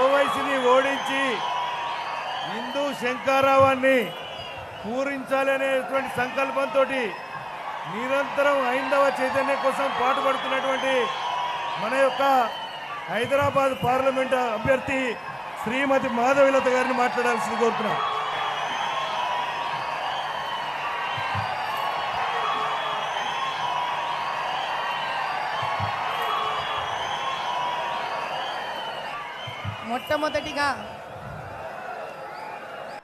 ఓవైసీని ఓడించి హిందూ శంకారావాన్ని పూరించాలనేటువంటి సంకల్పంతో నిరంతరం హైందవ చైతన్యం కోసం పాటుపడుతున్నటువంటి మన యొక్క హైదరాబాద్ పార్లమెంట్ అభ్యర్థి శ్రీమతి మాధవిలత గారిని మాట్లాడాల్సింది కోరుతున్నాం. मोदी का।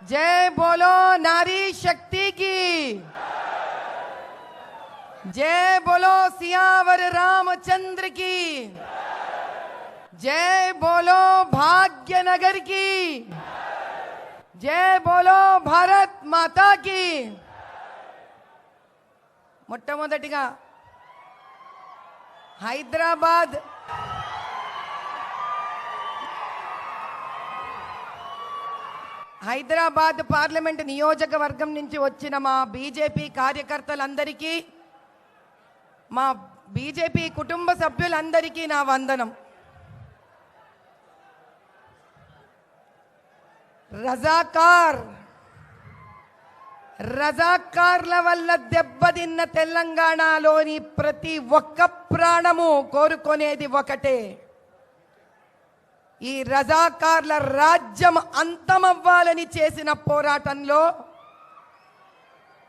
जय बोलो नारी शक्ति की। जय बोलो सियावर रामचंद्र की। जय बोलो भाग्यनगर की। जय बोलो भारत माता की। मोटमोद हैदराबाद హైదరాబాద్ పార్లమెంట్ నియోజకవర్గం నుంచి వచ్చిన మా బీజేపీ కార్యకర్తలందరికీ మా బీజేపీ కుటుంబ సభ్యులందరికీ నా వందనం. రజాకార్ రజాకార్ల వల్ల దెబ్బతిన్న తెలంగాణలోని ప్రతి ఒక్క ప్రాణము కోరుకునేది ఒకటే. ఈ రజాకార్ల రాజ్యం అంతమవ్వాలని చేసిన పోరాటంలో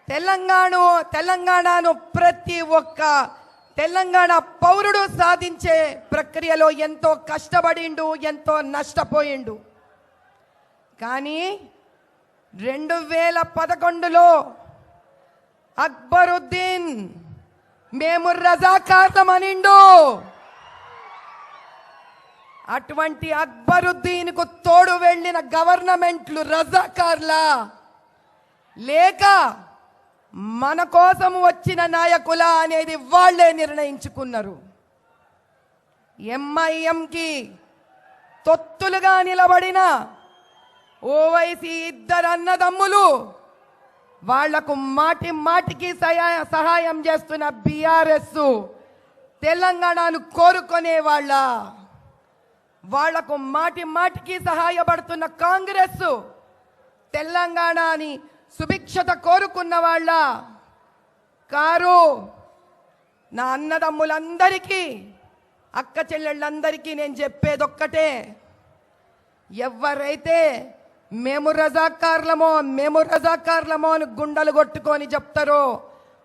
తెలంగాణ తెలంగాణను ప్రతి ఒక్క తెలంగాణ పౌరుడు సాధించే ప్రక్రియలో ఎంతో కష్టపడిండు ఎంతో నష్టపోయిండు. కానీ రెండు వేల పదకొండులో అక్బరుద్దీన్ మేము రజాకార్లమనిండు అటువంటి అక్బరుద్దీన్కు తోడు వెళ్ళిన గవర్నమెంట్లు రజాకార్లా. లేక మన కోసం వచ్చిన నాయకుల అనేది వాళ్ళే నిర్ణయించుకున్నారు. ఎంఐఎంకి తొత్తులుగా నిలబడిన ఓవైసీ ఇద్దరు అన్నదమ్ములు వాళ్ళకు మాటి మాటికి సహాయ సహాయం చేస్తున్న బీఆర్ఎస్ తెలంగాణను కోరుకునే వాళ్ళ వాళ్ళకు మాటి మాటికి సహాయపడుతున్న కాంగ్రెస్ తెలంగాణ అని సుభిక్షత కోరుకున్న వాళ్ళ కారు. నా అన్నదమ్ములందరికీ అక్క చెల్లెళ్ళందరికీ నేను చెప్పేదొక్కటే. ఎవరైతే మేము రజాకార్లమో మేము రజాకార్లమో అని గుండెలు కొట్టుకొని చెప్తారో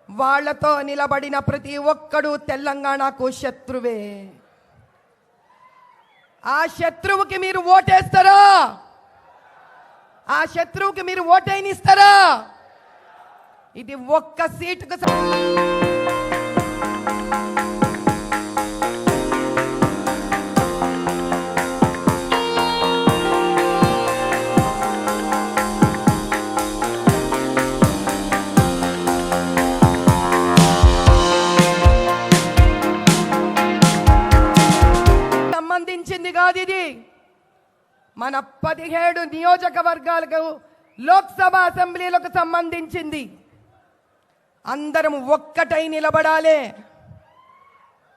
వాళ్ళతో నిలబడిన ప్రతి ఒక్కడు తెలంగాణకు శత్రువే. ఆ శత్రువుకి మీరు ఓటేస్తారా? ఆ శత్రువుకి మీరు ఓటైనిస్తారా? ఇది ఒక్క సీటుకు కాదు ఇది మన పదిహేడు నియోజకవర్గాలకు లోక్సభ అసెంబ్లీలకు సంబంధించింది. అందరం ఒక్కటై నిలబడాలి.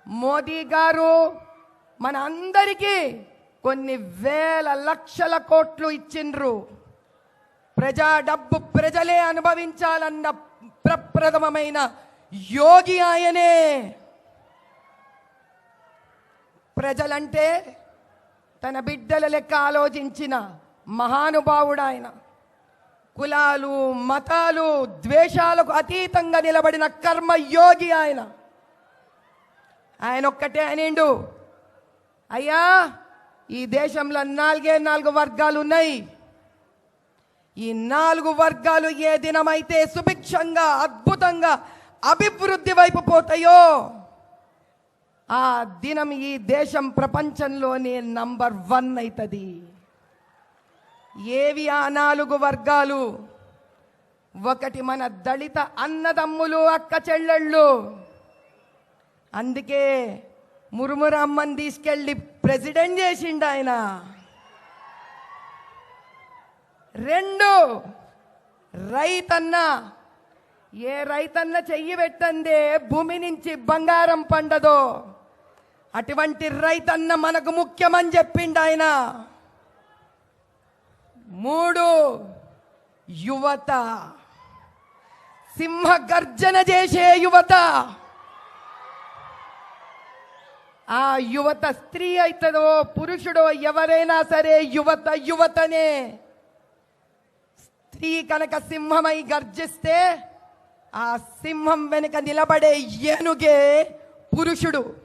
మోదీ గారు మన అందరికీ కొన్ని వేల లక్షల కోట్లు ఇచ్చిండ్రు. ప్రజా డబ్బు ప్రజలే అనుభవించాలన్న ప్రప్రథమమైన యోగి ఆయనే. ప్రజలంటే తన బిడ్డల లెక్క ఆలోచించిన మహానుభావుడు ఆయన కులాలు మతాలు ద్వేషాలకు అతీతంగా నిలబడిన కర్మయోగి ఆయన. ఆయన ఒక్కటే అనిండు. అయ్యా ఈ దేశంలో నాలుగే నాలుగు వర్గాలు ఉన్నాయి ఈ నాలుగు వర్గాలు ఏ దినమైతే సుభిక్షంగా అద్భుతంగా అభివృద్ధి వైపు పోతాయో ఆ దినం ఈ దేశం ప్రపంచంలోనే నంబర్ వన్ అవుతుంది ఏవి ఆ నాలుగు వర్గాలు? ఒకటి మన దళిత అన్నదమ్ములు అక్క చెల్లెళ్ళు. అందుకే మురుమురమ్మని తీసుకెళ్ళి ప్రెసిడెంట్ చేసిండు ఆయన. రెండు రైతన్న. ఏ రైతన్న చెయ్యి పెట్టందే భూమి నుంచి బంగారం పండదో? అటువంటి రైతన్న మనకు ముఖ్యమని చెప్పిండు ఆయన. మూడు యువత. సింహ గర్జన చేసే యువత. ఆ యువత స్త్రీ అవుతుందో పురుషుడో ఎవరైనా సరే యువత యువతనే. స్త్రీ కనుక సింహమై గర్జిస్తే ఆ సింహం వెనుక నిలబడే ఏనుగే పురుషుడు.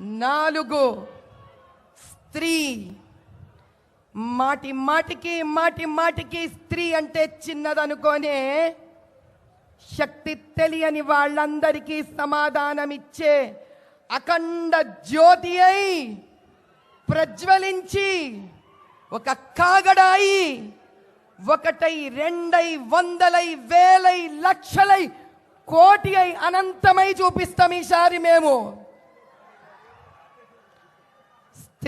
నాలుగు. స్త్రీ. మాటి మాటికి మాటి మాటికి స్త్రీ అంటే చిన్నదనుకోనే శక్తి తెలియని వాళ్ళందరికీ సమాధానమిచ్చే అఖండ జ్యోతి అయి ప్రజ్వలించి ఒక కాగడాయి ఒకటై రెండై వందలై వేలై లక్షలై కోటి అయి అనంతమై చూపిస్తాం ఈసారి మేము.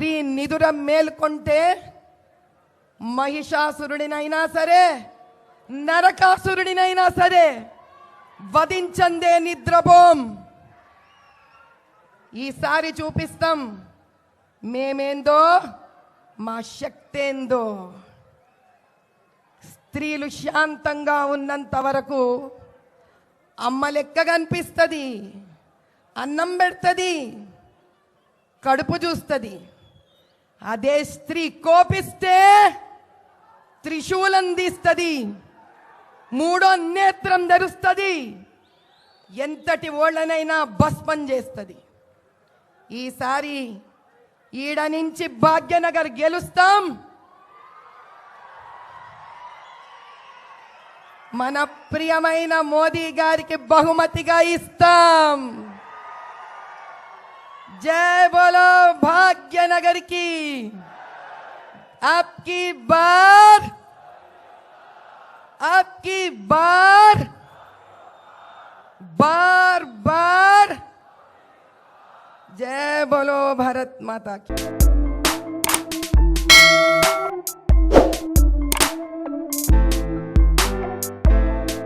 స్త్రీ నిదుర మేల్కొంటే మహిషాసురుడినైనా సరే నరకాసురుడినైనా సరే వధించందే నిద్రపోం. ఈసారి చూపిస్తాం మేమేందో మా శక్తేందో. స్త్రీలు శాంతంగా ఉన్నంత వరకు అమ్మ లెక్క కనిపిస్తుంది అన్నం పెడుతుంది కడుపు చూస్తుంది. అదే స్త్రీ కోపిస్తే త్రిశూలం తీస్తుంది మూడో నేత్రం ధరుస్తుంది ఎంతటి ఓళ్ళనైనా భస్మం చేస్తుంది. ఈసారి ఈడ నుంచి భాగ్యనగర్ గెలుస్తాం. మన ప్రియమైన మోదీ గారికి బహుమతిగా ఇస్తాం. जय बोलो भाग्यनगर की। आपकी बार आपकी बार बार बार। जय बोलो भारत माता की।